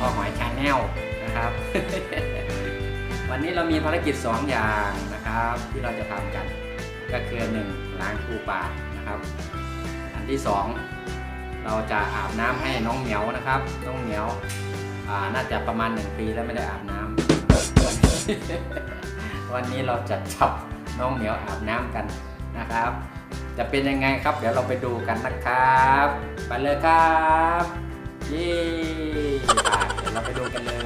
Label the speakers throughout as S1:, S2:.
S1: พ่อหอยชาแนลนะครับ วันนี้เรามีภารกิจสองอย่างนะครับ ที่เราจะทำกัน ก็คือหนึ่งล้างคูปลานะครับ อันที่สองเราจะอาบน้ำให้น้องเหมียวนะครับ น้องเหมียวน่าจะประมาณหนึ่งปีแล้วไม่ได้อาบน้ำวันนี้วันนี้เราจะจับน้องเหมียวอาบน้ำกันนะครับ จะเป็นยังไงครับ เดี๋ยวเราไปดูกันนะครับ ไปเลยครับ เยี่ ยวเราไปดูกันเลย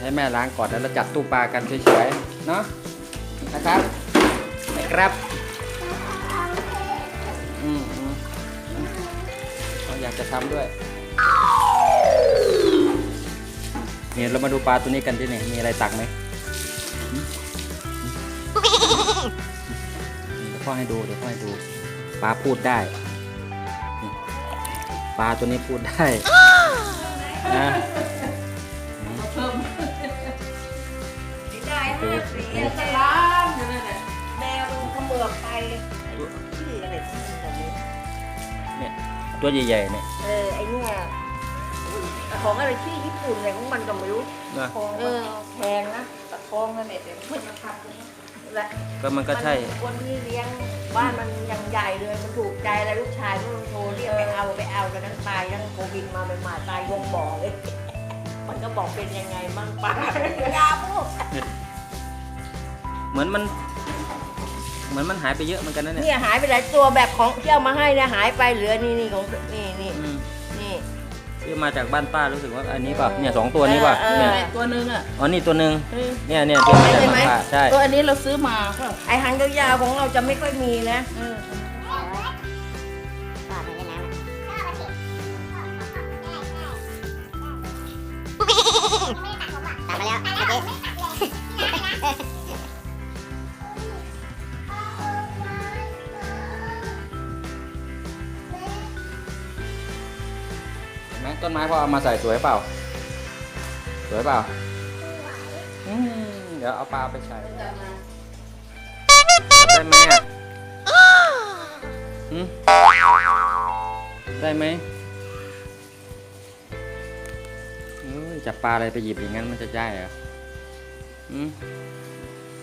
S1: ให้แม่ล้างก่อนแล้วเราจัดตู้ปลากันเฉยๆ เนาะนะครับนะครับ จะทำด้วย เนี่ยเรามาดูปลาตัวนี้กันที่นี่มีอะไรตักไหมหืมเดี๋ยวพ่อให้ดูเดี๋ยวพ่อให้ดู ปลาพูดได้นี่ปลาตัวนี้พูดได้นะ
S2: เพิ่ม
S3: ได้ห้าปี
S2: เดี๋ยวจะล้างอยู่นั่นแหละ
S3: แมวเขมือบไปชื่ออะไรที่มันแบบนี้
S1: เนี่ย ตัวใหญ่ๆเนี่ย
S3: เออไอเนี่ยของอะไรชื่อญี่ปุ่นอะไรของมันก็ไม่รู้
S1: นะ
S3: ทองเออแพงนะตะทองนั่นแหละเดี๋ยวเพื่อนมาทำกันและ
S1: ก็มันก็ใช่
S3: มันคนที่เลี้ยงบ้านมันยังใหญ่เลยมันถูกใจแล้วลูกชายมันโทรเรียกไปเอาไปเอากันทั้งตายทั้งโควิดมาเป็นหมาตายวงบ่อเลย มันก็บอกเป็นยังไงมั่งป้า ยาพวก
S1: เหมือนมัน เหมือนมันหายไปเยอะเหมือนกันนะเนี่ย
S3: เนี่ยหายไปหลายตัวแบบของที่เอามาให้เนี่ยหายไปเหลือนี่นี่ของนี่นี่
S1: อืม
S3: นี่
S1: ซื้อมาจากบ้านป้ารู้สึกว่าอันนี้ป่ะเนี่ยสองตัวนี้ป่ะ
S3: เออ
S1: เนี่ย
S2: ตัวนึงอะ
S1: อ๋อนี่ตัวหนึ่ง
S2: เออ
S1: เนี่ยเนี่ยที่มาจาก
S3: ใช่ไหม
S1: บ้านป้าใช่
S2: ตัวอันนี้เราซื้อมาก็
S3: ไอหางยาวๆของเราจะไม่ค่อยมีนะ
S2: เออ
S4: ตามมาแล้วโอเค
S1: เห็ ไหมต้นไม้พอเอามาใส่สวยเปล่า สวยเปล่าอืมเดี๋ยวเอาปลาไปใส่ได้ไหมอะหืมได้ไหมเอ้ยจับปลาอะไรไปหยิบอย่างนั้นมันจะได้เหรออืม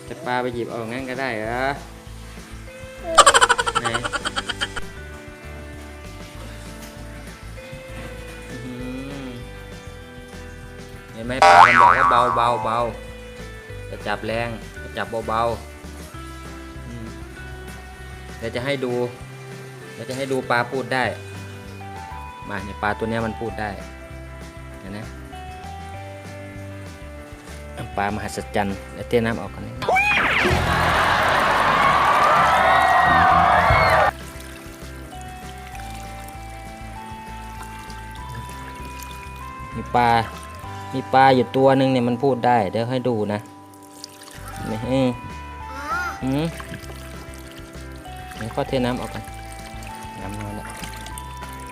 S1: จับปลาไปหยิบเอาอย่างนั้นก็ได้เหรอไหน ห็นไหมปลามันบอกว่าเบาเบาเบาจะจับแรงจะจับเบาๆอืมเดี๋ยวจะให้ดูเดี๋ยวจะให้ดูปลาพูดได้ มาเนี่ยปลาตัวนี้มันพูดได้เห็นไหมปลามหัศจรรย์เดี๋ยวเต้น้ำออกกันนี่ปลา มีปลาอยู่ตัวหนึ่งเนี่ยมันพูดได้ เดี๋ยวให้ดูนะนี่อืมอืมเดี๋ยวก็เทน้ำออกกันน้ำน้อยละ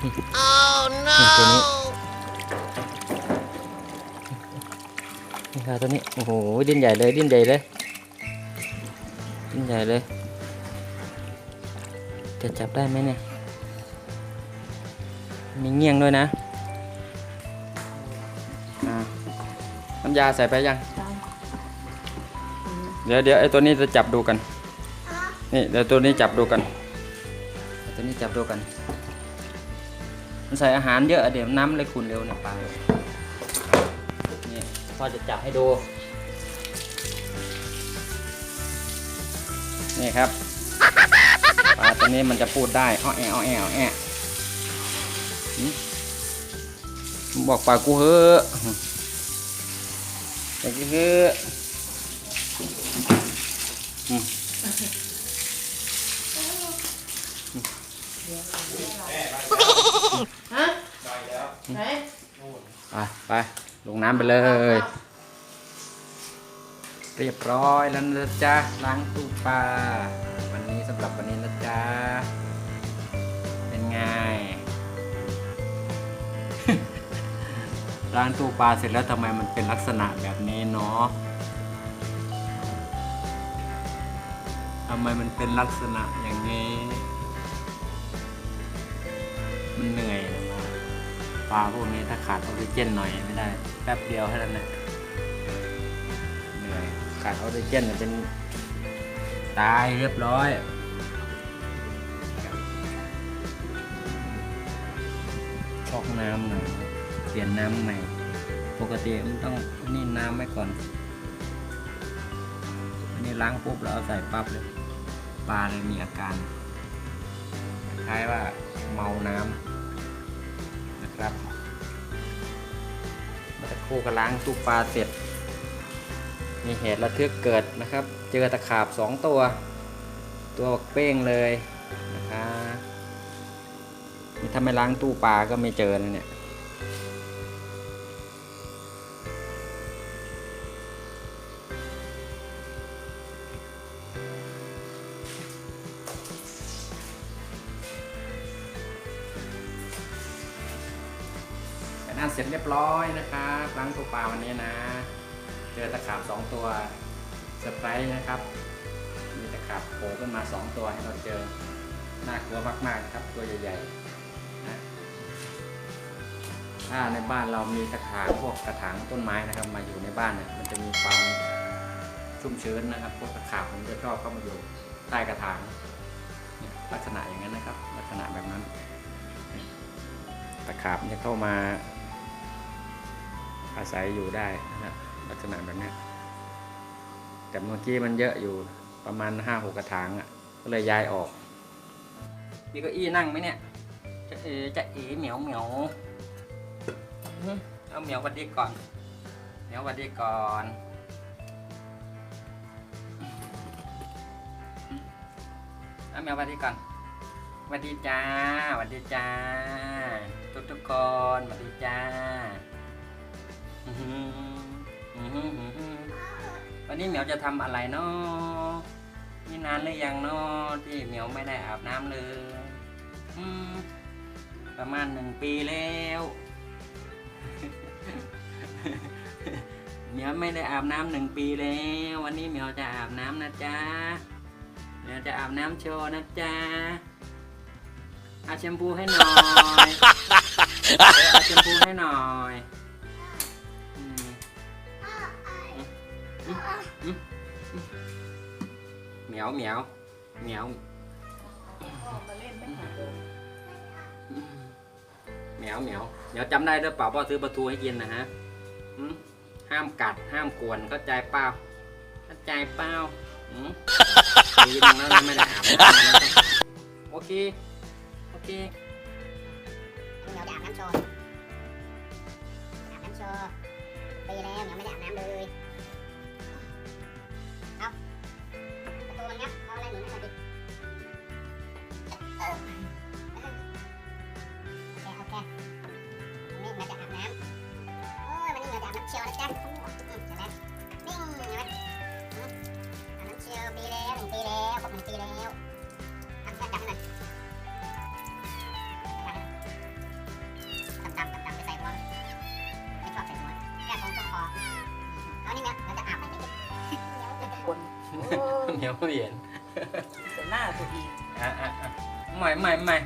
S1: นี่ตัวนี้นี่ค่ะตัวนี้ โอ้โห ดิ้นใหญ่เลย ดิ้นใหญ่เลย ดิ้นใหญ่เลย จะจับได้ไหมเนี่ย มีเงี้ยงด้วยนะ น้ำยาใส่ไปยัง เดี๋ยวเดี๋ยวไอ้ตัวนี้จะจับดูกัน นี่เดี๋ยวตัวนี้จับดูกันเอาตัวนี้จับดูกัน มันใส่อาหารเยอะเดี๋ยวน้ำเลยขุ่นเร็วเนี่ยปลานี่พ่อจะจับให้ดู นี่ครับปลาตัวนี้มันจะพูดได้อ้อแออ้อแออ้อแอหืมบอกปลากูเฮ้อะปกูเฮ้อะอืม
S2: ฮะไหน
S1: ไปไปลงน้ำไปเลย
S2: เรี
S1: ยบร้อยแล้วนะจ๊ะล้างตู้ปลาวันนี้สำหรับวันนี้นะจ๊ะเป็นไง ล้างตู้ปลาเสร็จแล้วทำไมมันเป็นลักษณะแบบนี้เนาะทำไมมันเป็นลักษณะอย่างนี้ มันเหนื่อยนะปลาพวกนี้ถ้าขาดออกซิเจนหน่อยไม่ได้ แป๊บเดียวเท่านั้นนะเหนื่อยขาดออกซิเจนเนี่ยเป็นตายเรียบร้อยช็อกน้ำหน่อย เปลี่ยนน้ำใหม่ ปกติมันต้องนี่น้ำไว้ก่อน อันนี้ล้างปุ๊บแล้วเอาใส่ปั๊บเลย ปลาเลยมีอาการคล้ายว่าเมาน้ำนะครับมื่อสักครู่ก็ล้างตู้ปลาเสร็จ มีเหตุระทึกเกิดนะครับ เจอตะขาบสองตัว ตัวเป้งเลยนะครับนี่ถ้าไม่ล้างตู้ปลาก็ไม่เจอนะเนี่ย ร้อยนะครับล้างตัวปลาวันนี้นะ เจอตะขาบสองตัวเซอร์ไพรส์นะครับ มีตะขาบโผล่ขึ้นมาสองตัวให้เราเจอน่ากลัวมากๆนะครับตัวใหญ่ๆนะถ้าในบ้านเรามีกระถางพวกกระถางต้นไม้นะครับ มาอยู่ในบ้านเนี่ยมันจะมีความชุ่มชื้นนะครับ พวกตะขาบมันจะชอบเข้ามาอยู่ใต้กระถางลักษณะอย่างนั้นนะครับ ลักษณะแบบนั้น ตะขาบมันจะเข้ามา อาศัยอยู่ได้นะฮะลักษณะแบบนี้แต่เมื่อกี้มันเยอะอยู่ประมาณห้าหกกระถางอะ ก็เลยย้ายออก มีเก้าอี้นั่งไหมเนี่ย จะเอจะเอเหมียวเหมียวเอาเหมียววัดดีก่อน เหมียววัดดีก่อนเอาเหมียววัดดีก่อนสวัสดีจ้าสวัสดีจ้า ทุกทุกคนสวัสดีจ้า วันนี้เหมียวจะทำอะไรเนาะนี่นานหรือยังเนาะที่เหมียวไม่ได้อาบน้ำเลยประมาณหนึ่งปีแล้วเหมียวไม่ได้อาบน้ำหนึ่งปีแล้ว วันนี้เหมียวจะอาบน้ำนะจ๊ะเหมียวจะอาบน้ำโชว์นะจ๊ะอาแชมพูให้หน่อยเอาแชมพูให้หน่อย เหมียวเหมียวเหมียว
S2: พ่อมาเล่นไม่หาเลย
S1: อืมเหมียวเหมียวเดี๋ยวจำได้หรือเปล่าพ่อซื้อปลาทูให้กินนะฮะอืมห้ามกัดห้ามกวนเข้าใจเปล่าเข้าใจเปล่าอืมปีนึงแล้นไม่ได้อาบน้ำนะโอเค โอเค
S4: เหนียวจะอาบน้ำโชว์อาบน้ำโชว์ปีแล้วเหนียวไม่ได้อาบน้ำเลย เหมียวเป
S1: ลี่ยน
S2: แต่หน้าตัวเอง
S1: อะอะอะใหม่ใหม่ใหม่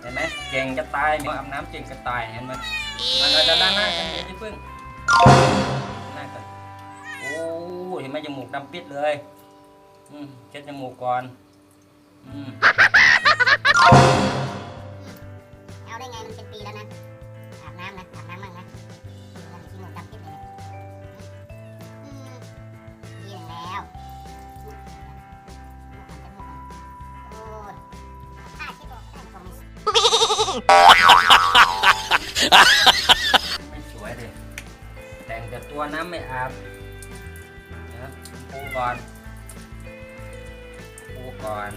S1: เห็นไหมเก่งจะตายเหมียวอาบน้ำเก่งจะตายเห็นไหมมันเราจะด้านหน้ากันอย่าเพิ่งหน้ากันโอ้เห็นไหมจมูกดำปิดเลยอืมเช็ดจมูกก่อนอืม
S4: เอาได้ไงมันเป็นปีแล้วนะอาบน้ำนะอาบน้ำมั่งนะมันขี้มูกดำปิดเลย ไม่
S1: สวยเลยแต่งแต่ตัวน้ำไม่อาบนะครับปูก่อนปูก่อน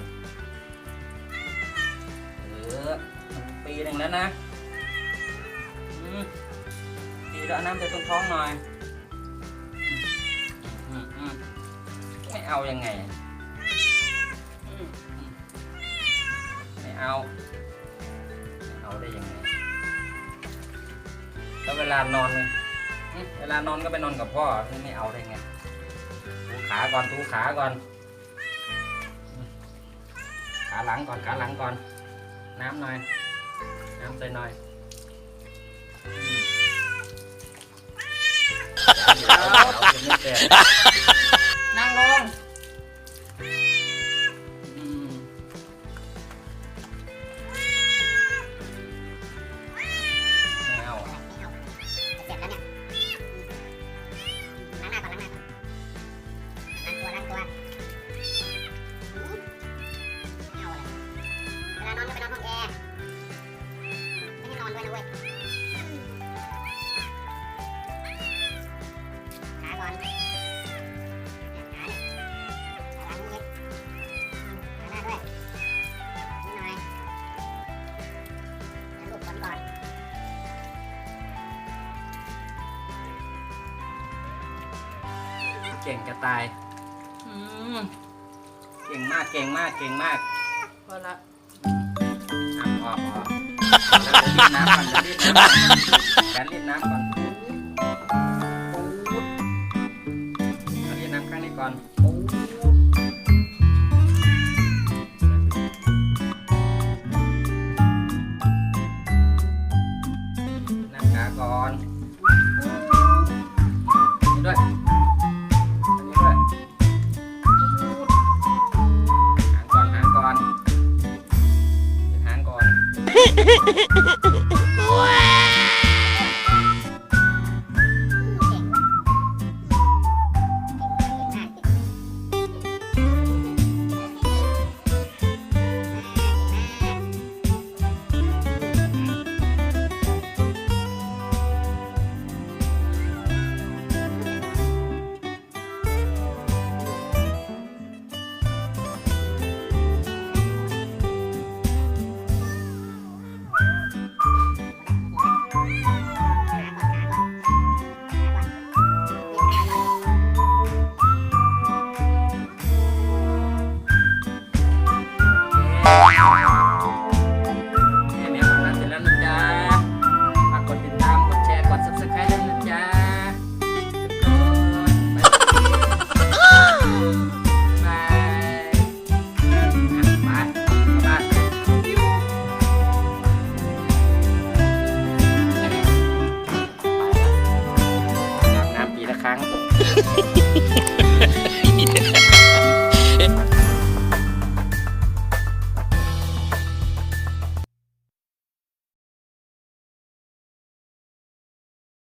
S1: เออปีหนึ่งแล้วนะปีแล้วน้ำไปตรงท้องหน่อยอืมอืมเอายังไง ไม่เอา ไม่เอาได้ยังไง แล้วเวลานอนเนี่ยหึเวลานอนก็ไปนอนกับพ่อนี่ไม่เอาได้ไงถูขาก่อนถูขาก่อน ขาหลังก่อนขาหลังก่อน น้ำหน่อย น้ำใส่หน่อยอืมเดี๋ยวเดี๋ยวเดี๋ยวไม่เสร็จ
S4: นั่งลง
S5: ก่ง
S1: จะตาย
S4: อืม
S1: เก่งมาก เก่งมาก เก่งมาก
S4: พอละ
S1: อะพอพอแล้วรีดน้ำก่อนเดี๋ยวรีดน้ำก่อนแขนรีดน้ำก่อนปูดเอารีดน้ำข้างนี้ก่อนปูด